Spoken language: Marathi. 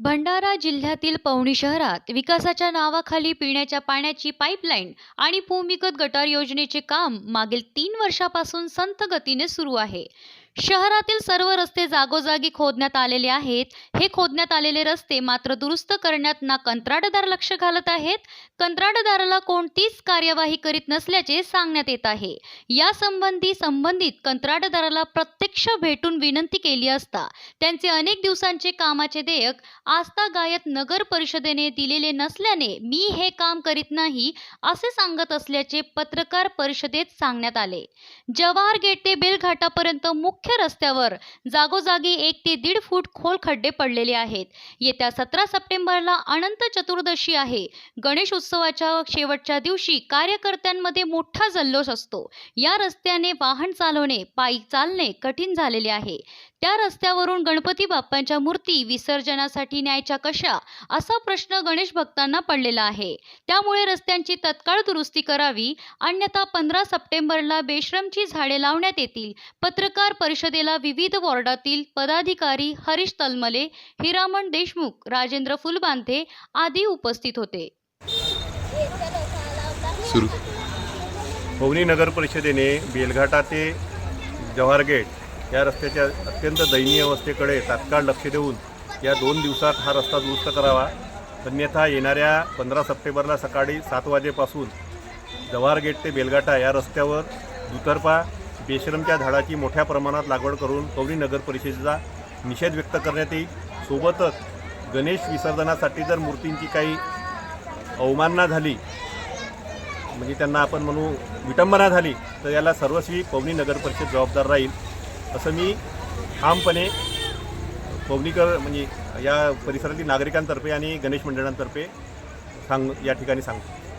भंडारा जिल्ह्यातील पवनी शहरात विकासाच्या नावाखाली पिण्याच्या पाण्याची पाईपलाईन आणि भूमिगत गटार योजनेचे काम मागील तीन वर्षापासून संथ गतीने सुरू आहे. शहरातील सर्व रस्ते जागोजागी खोदण्यात आलेले आहेत. हे खोदण्यात आलेले रस्ते मात्र दुरुस्त करण्यात ना कंत्राटदार लक्ष घालत आहेत. कंत्राटदाराला कोणतीच कार्यवाही करीत नसल्याचे सांगण्यात येत आहे. यासंबंधी संबंधित कंत्राटदाराला प्रत्यक्ष भेटून विनंती केली असता त्यांचे अनेक दिवसांचे कामाचे देयक आस्था गायत नगर परिषदेने दिलेले नसल्याने मी हे काम करीत नाही असे सांगत असल्याचे पत्रकार परिषदेत सांगण्यात आले. जवाहर गेट ते बेलघाटापर्यंत मुख्य मुख्य रस्त्यावर जागोजागी एक ते दीड फूट खोल खड्डे पडलेले आहेत. येत्या सतरा सप्टेंबरला अनंत चतुर्दशी आहे. गणेश उत्सवाच्या शेवटच्या दिवशी कार्यकर्त्यांमध्ये मोठा जल्लोष असतो. या रस्त्याने वाहन चालवणे पायी चालणे कठीण झालेले आहे. त्या रस्त्यावरून गणपती बाप्पांच्या मूर्ती विसर्जनासाठी न्यायच्या कशा असा प्रश्न गणेश भक्तांना पडलेला आहे. त्यामुळे रस्त्यांची तत्काळ दुरुस्ती करावी अन्यथा पंधरा सप्टेंबरला बेश्रमची झाडे लावण्यात येतील. पत्रकार परिषदेला विविध वॉर्डातील पदाधिकारी हरीश तलमले हिरामण देशमुख राजेंद्र फुलबांधे आदी उपस्थित होते. पवनी नगर परिषदेने बेलघाटा ते जव्हार गेट या रस्त्याच्या अत्यंत दयनीय अवस्थेकडे तात्काळ लक्ष देऊन या दोन दिवसात हा रस्ता दुरुस्त करावा. अन्यथा येणाऱ्या पंधरा सप्टेंबरला सकाळी सात वाजेपासून जव्हार गेट ते बेलगाटा या रस्त्यावर दुतर्फा बेशरमच्या झाडाची मोठ्या प्रमाणात लागवड करून पवनी नगर परिषदेचा निषेध व्यक्त करण्यात येईल. सोबतच गणेश विसर्जनासाठी जर मूर्तींची काही अवमानना झाली म्हणजे त्यांना आपण म्हणू विटंबना झाली तर याला सर्वस्वी पवनी नगर परिषद जबाबदार राहील. असं मी ठामपणे पवनीकर म्हणजे या परिसरातील नागरिकांतर्फे आणि गणेश मंडळांतर्फे सांग या ठिकाणी सांगतो.